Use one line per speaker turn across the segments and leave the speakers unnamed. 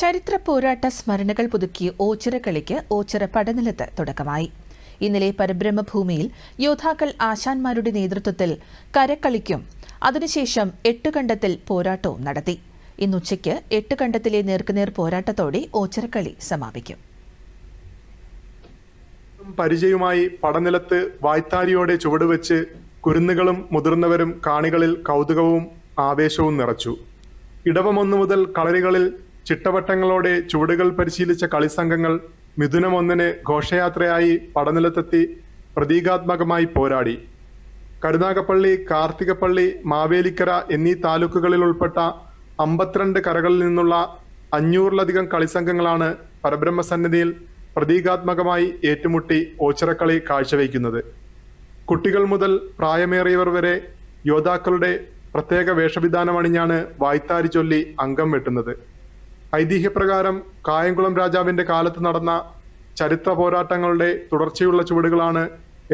ചരിത്ര പോരാട്ട സ്മരണകൾ പുതുക്കിയ ഓച്ചിറ കളിക്ക് ഓച്ചിറ പടനിലത്ത് തുടക്കമായി. ഇന്നലെ പരബ്രഹ്മഭൂമിയിൽ യോദ്ധാക്കൾ ആശാന്മാരുടെ നേതൃത്വത്തിൽ കരക്കളിക്കും. അതിനുശേഷം എട്ടുകണ്ടത്തിൽ പോരാട്ടവും നടത്തി. ഇന്നുച്ചയ്ക്ക് എട്ടുകണ്ടത്തിലെ നേർക്കുനേർ പോരാട്ടത്തോടെ ഓച്ചിറക്കളി സമാപിക്കും.
പരിചയവുമായി പടനിലത്ത് വായ്ത്താരിയോടെ ചുവടുവെച്ച് കുരുന്നുകളും മുതിർന്നവരും കാണികളിൽ കൗതുകവും ആവേശവും നിറച്ചു. ഇടവമൊന്നു മുതൽ കളരികളിൽ ചിട്ടവട്ടങ്ങളോടെ ചുവടുകൾ പരിശീലിച്ച കളിസംഘങ്ങൾ മിഥുനം ഒന്നിന് ഘോഷയാത്രയായി പടനിലത്തെത്തി പ്രതീകാത്മകമായി പോരാടി. കരുനാഗപ്പള്ളി കാർത്തികപ്പള്ളി മാവേലിക്കര എന്നീ താലൂക്കുകളിൽ ഉൾപ്പെട്ട അമ്പത്തിരണ്ട് കരകളിൽ നിന്നുള്ള അഞ്ഞൂറിലധികം കളിസംഘങ്ങളാണ് പരബ്രഹ്മസന്നിധിയിൽ പ്രതീകാത്മകമായി ഏറ്റുമുട്ടി ഓച്ചിറക്കളി കാഴ്ചവെക്കുന്നത് കുട്ടികൾ മുതൽ പ്രായമേറിയവർ വരെ യോദ്ധാക്കളുടെ പ്രത്യേക വേഷവിധാനമണിഞ്ഞാണ് വായ്ത്താരി ചൊല്ലി അംഗം വെട്ടുന്നത്. ഐതിഹ്യപ്രകാരം കായംകുളം രാജാവിന്റെ കാലത്ത് നടന്ന ചരിത്ര പോരാട്ടങ്ങളുടെ തുടർച്ചയുള്ള ചുവടുകളാണ്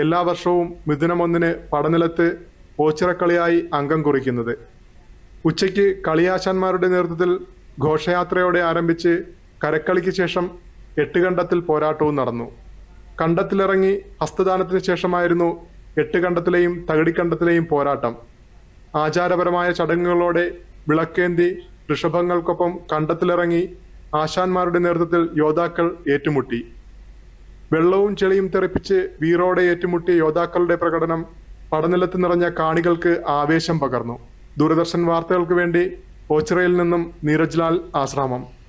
എല്ലാ വർഷവും മിഥുനം ഒന്നിന് പടനിലത്ത് ഓച്ചിറക്കളിയായി അംഗം കുറിക്കുന്നത്. ഉച്ചയ്ക്ക് കളിയാശാന്മാരുടെ നേതൃത്വത്തിൽ ഘോഷയാത്രയോടെ ആരംഭിച്ച് കരക്കളിക്ക് ശേഷം എട്ടുകണ്ടത്തിൽ പോരാട്ടവും നടന്നു. കണ്ടത്തിലിറങ്ങി ഹസ്തദാനത്തിന് ശേഷമായിരുന്നു എട്ടുകണ്ടത്തിലെയും തകടിക്കണ്ടത്തിലെയും പോരാട്ടം. ആചാരപരമായ ചടങ്ങുകളോടെ വിളക്കേന്തി ഋഷഭങ്ങൾക്കൊപ്പം കണ്ടത്തിലിറങ്ങി ആശാന്മാരുടെ നേതൃത്വത്തിൽ യോദ്ധാക്കൾ ഏറ്റുമുട്ടി. വെള്ളവും ചെളിയും തെറിപ്പിച്ച് വീറോടെ ഏറ്റുമുട്ടിയ യോദ്ധാക്കളുടെ പ്രകടനം പടനിലത്ത് നിറഞ്ഞ കാണികൾക്ക് ആവേശം പകർന്നു. ദൂരദർശൻ വാർത്തകൾക്ക് വേണ്ടി ഓച്ചിറയിൽ നിന്നും നീരജ്ലാൽ ആശ്രാമം.